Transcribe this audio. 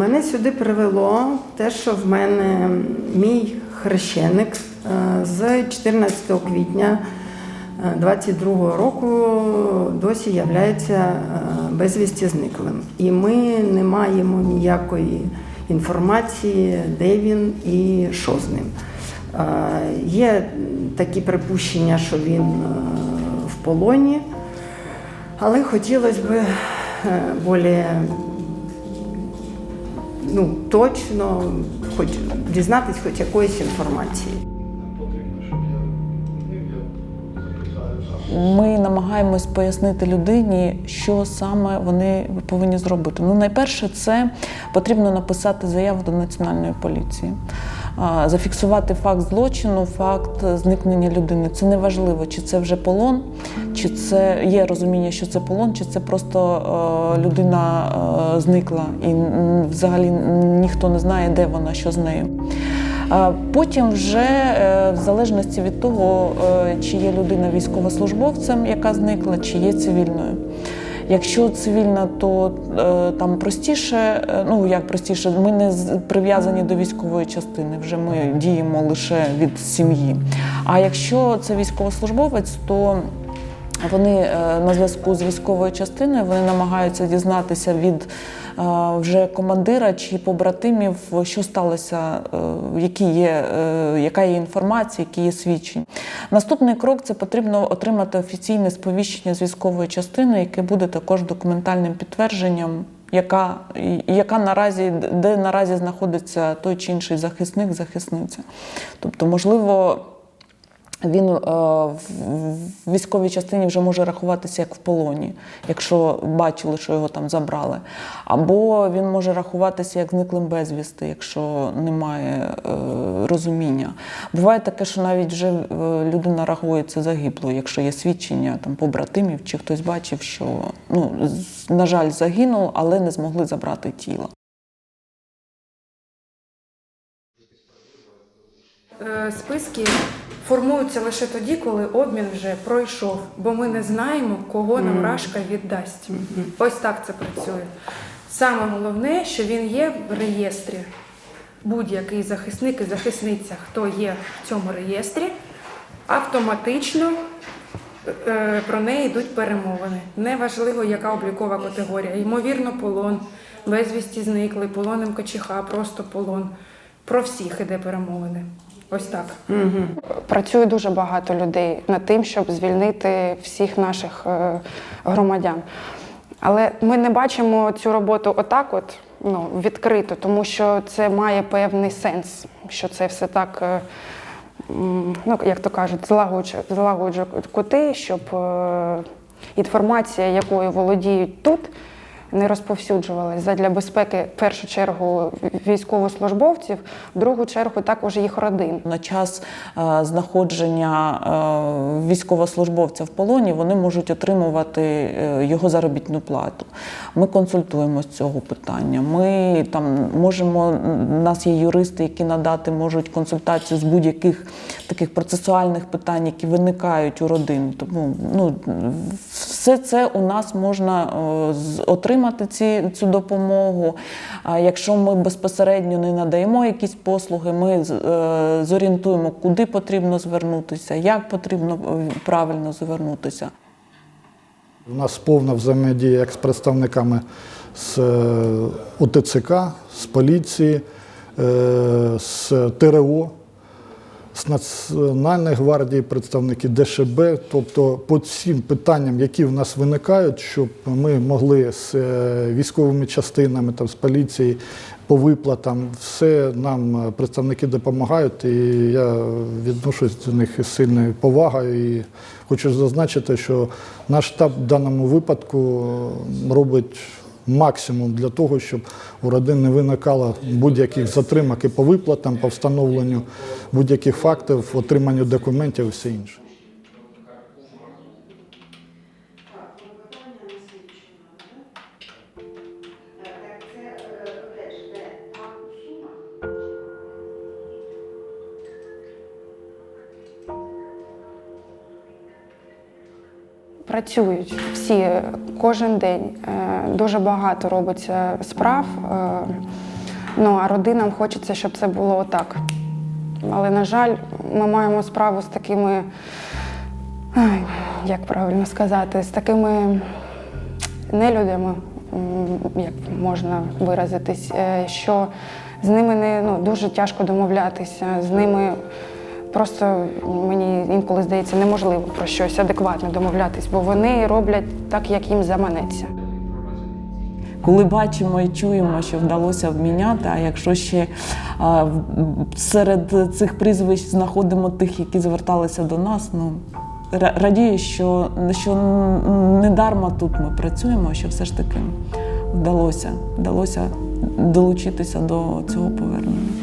Мене сюди привело те, що в мене мій хрещеник е, з 14 квітня 22 року досі являється е, безвісті зниклим. І ми не маємо ніякої інформації, де він і що з ним. Е, Є такі припущення, що він е, в полоні, але хотілося б більш ну, точно хоч дізнатись хоч якоїсь інформації. Ми намагаємось пояснити людині, що саме вони повинні зробити. Ну, найперше, це потрібно написати заяву до національної поліції, зафіксувати факт злочину, факт зникнення людини. Це не важливо, чи це вже полон, чи це є розуміння, що це полон, чи це просто людина зникла і взагалі ніхто не знає, де вона, що з нею. Потім, вже е, в залежності від того, е, чи є людина військовослужбовцем, яка зникла, чи є цивільною. Якщо цивільна, то е, там простіше, е, ну як простіше, ми не прив'язані до військової частини, вже ми діємо лише від сім'ї. А якщо це військовослужбовець, то вони е, на зв'язку з військовою частиною вони намагаються дізнатися від е, вже командира чи побратимів, що сталося, е, які є, яка є інформація, які є свідчення. Наступний крок це потрібно отримати офіційне сповіщення з військової частини, яке буде також документальним підтвердженням. Яка, яка наразі, де наразі знаходиться той чи інший захисник, захисниця. Тобто, можливо, він е, в військовій частині вже може рахуватися як в полоні, якщо бачили, що його там забрали. Або він може рахуватися як зниклим безвісти, якщо немає е, розуміння. Буває таке, що навіть вже е, людина рахується загиблою, якщо є свідчення там побратимів, чи хтось бачив, що ну, на жаль, загинув, але не змогли забрати тіло. Списки формуються лише тоді, коли обмін вже пройшов, бо ми не знаємо, кого нам Рашка віддасть. Ось так це працює. Саме головне, що він є в реєстрі. Будь-який захисник і захисниця, хто є в цьому реєстрі, автоматично е, про неї йдуть перемовини. Неважливо, яка облікова категорія. Ймовірно, полон, безвісті зникли, полон МКЧХ, просто полон. Про всіх іде перемовини. Ось так. Працює дуже багато людей над тим, щоб звільнити всіх наших е, громадян. Але ми не бачимо цю роботу отак, от ну, відкрито, тому що це має певний сенс, що це все так, е, ну, як то кажуть, злагоджує, злагоджує кути, щоб е, інформація, якою володіють тут, не розповсюджувалась задля безпеки в першу чергу військовослужбовців, в другу чергу також їх родин. На час е, знаходження е, військовослужбовця в полоні вони можуть отримувати е, його заробітну плату. Ми консультуємо з цього питання. Ми там можемо, у нас є юристи, які надати можуть консультацію з будь-яких таких процесуальних питань, які виникають у родин. Тому ну, все це у нас можна е, отримати ці, цю допомогу. Якщо ми безпосередньо не надаємо якісь послуги, ми е, зорієнтуємо, куди потрібно звернутися, як потрібно е, правильно звернутися. У нас повна взаємодія як з представниками з УТЦК, з поліції, з ТРО, з Національної гвардії, представники ДШБ. Тобто по всім питанням, які в нас виникають, щоб ми могли з е, військовими частинами, там, з поліції по виплатам, все нам е, представники допомагають, і я відношусь до них із сильною повагою. І хочу зазначити, що наш штаб в даному випадку робить максимум для того, щоб у родин не виникало будь-яких затримок і по виплатам, по встановленню будь-яких фактів, отриманню документів і все інше. Працюють всі кожен день. Е, Дуже багато робиться справ. е, Ну а родинам хочеться, щоб це було отак. Але, на жаль, ми маємо справу з такими, як правильно сказати, з такими нелюдями, як можна виразитись, е, що з ними не ну, дуже тяжко домовлятися, з ними просто мені інколи здається неможливо про щось адекватне домовлятись, бо вони роблять так, як їм заманеться. Коли бачимо і чуємо, що вдалося обміняти, а якщо ще а, серед цих прізвищ знаходимо тих, які зверталися до нас, ну радію, що, що не дарма тут ми працюємо, що все ж таки вдалося, вдалося долучитися до цього повернення.